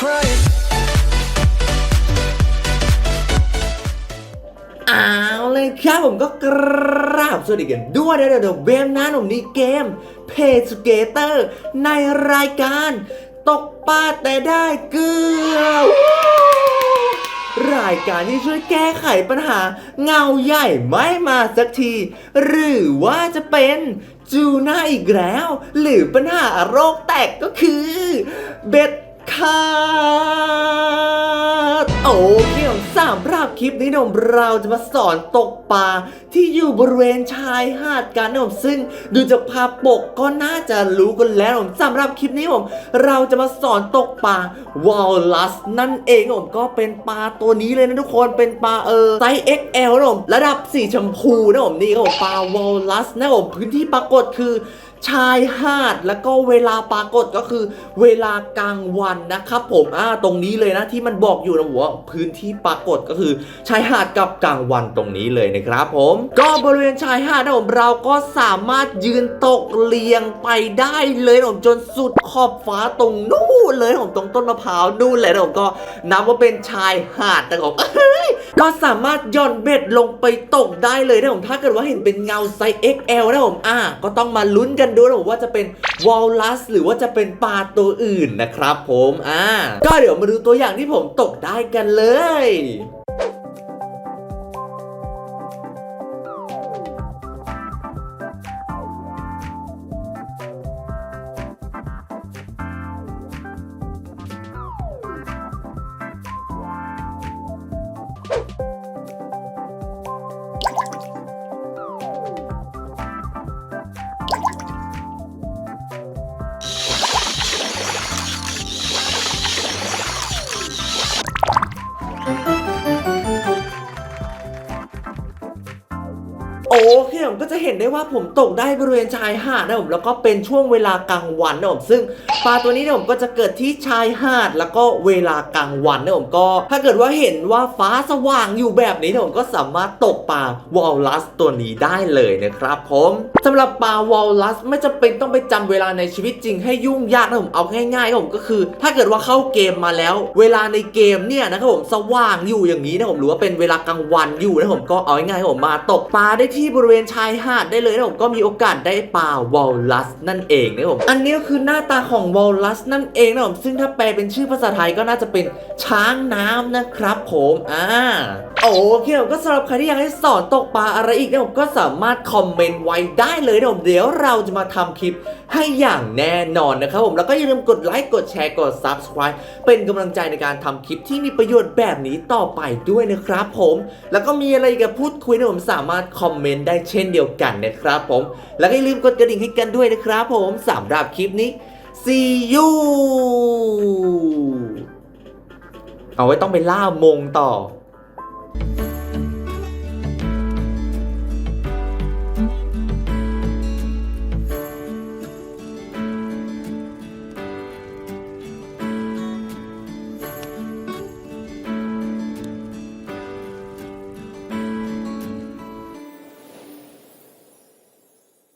crying. เอาเลยครับผมก็กราบสวัสดีกันด้วยนะเดี๋ยวเบมนะผมนี่เกมเพจสเกเตอร์ในรายการตกปลาแต่ได้เกลือรายการที่ช่วยแก้ไขปัญหา เงาใหญ่ไม่มาสักที หรือว่าจะเป็นจูน่าอีกแล้ว หรือปัญหาโรคแตกก็คือ เบ็ด ขาดโอเคสามรอบคลิปนี้นะผมเราจะมาสอนตกปลาที่อยู่บริเวณชายหาดกันนะผมซึ่งดูจากภาพปกก็น่าจะรู้กันแล้วนะผมสำหรับคลิปนี้ผมเราจะมาสอนตกปลาวอลลัสนั่นเองผมก็เป็นปลาตัวนี้เลยนะทุกคนเป็นปลาเออไซส์ XL นะผมระดับสีชมพูนะผมนี่ครับปลาวอลลัสนะผมพื้นที่ปรากฏคือ ชายหาดแล้วก็เวลาปรากฏก็คือ เวลากลางวันนะครับผมอ่าตรงนี้เลยนะที่มันบอกอยู่นะว่าพื้นที่ปรากฏก็คือชายหาดกับกลางวันตรงนี้เลยนะครับผม ก็บริเวณชายหาดนะผมเราก็สามารถยืนตกเรียงไปได้เลยนะผมจนสุดขอบฟ้าตรงนู่นเลยนะผมตรงต้นมะพร้าวนู่นเลยนะผมก็นับว่าเป็นชายหาดนะผมก็สามารถย่อนเบ็ดลงไปตกได้เลยนะผมถ้าเกิดว่าเห็นเป็นเงาไซส์ XL นะผมอ่าก็ต้องมาลุ้นกันดูนะผมว่าจะเป็นวอลลัสหรือว่าจะเป็นปลาตัวอื่นนะครับผมอ่าก็เดี๋ยวมาดูตัวอย่างที่ผมตกได้กันเลย เคผมก็จะเห็นได้ว่าผมตกได้บริเวณชายหาดนะผมแล้วก็เป็นช่วงเวลากลางวันนะผมซึ่งปลาตัวนี้เนี่ยผมก็จะเกิดที่ชายหาดแล้วก็เวลากลางวันนะผมก็ ถ้าเกิดว่าเห็นว่าฟ้าสว่างอยู่แบบนี้นะผมก็สามารถตกปลาวอลลัสตัวนี้ได้เลยนะครับผมสำหรับปลาวอลลัสไม่จำเป็นต้องไปจำเวลาในชีวิตจริงให้ยุ่งยากนะผมเอาง่ายๆครับผมก็คือ ถ้าเกิดว่าเข้าเกมมาแล้ว เวลาในเกมเนี่ยนะครับผมสว่างอยู่อย่างนี้นะผมหรือว่าเป็นเวลากลางวันอยู่นะผมก็เอาง่ายๆผมมาตกปลาได้ที่ที่บริเวณชายหาดได้เลยนะผมก็มีโอกาสได้ปลาวอลลัสนั่นเองนะผมอันนี้ก็คือหน้าตาของวอลลัสนั่นเองนะผมซึ่งถ้าแปลเป็นชื่อภาษาไทยก็น่าจะเป็นช้างน้ำนะครับผมอ่าโอเคผมก็สำหรับใครที่อยากให้สอนตกปลาอะไรอีกนะผมก็สามารถคอมเมนต์ไว้ได้เลยนะผมเดี๋ยวเราจะมาทำคลิปให้อย่างแน่นอนนะครับผมแล้วก็อย่าลืมกดไลค์กดแชร์กด subscribe เป็นกำลังใจในการทำคลิปที่มีประโยชน์แบบนี้ต่อไปด้วยนะครับผม แล้วก็มีอะไรกับพูดคุยนะผมสามารถคอมเมนนต์ได้เช่นเดียวกันนะครับผม แล้วก็อย่าลืมกดกระดิ่งให้กันด้วยนะครับผมสำหรับคลิปนี้ see you เอาไว้ต้องไปล่ามงต่อ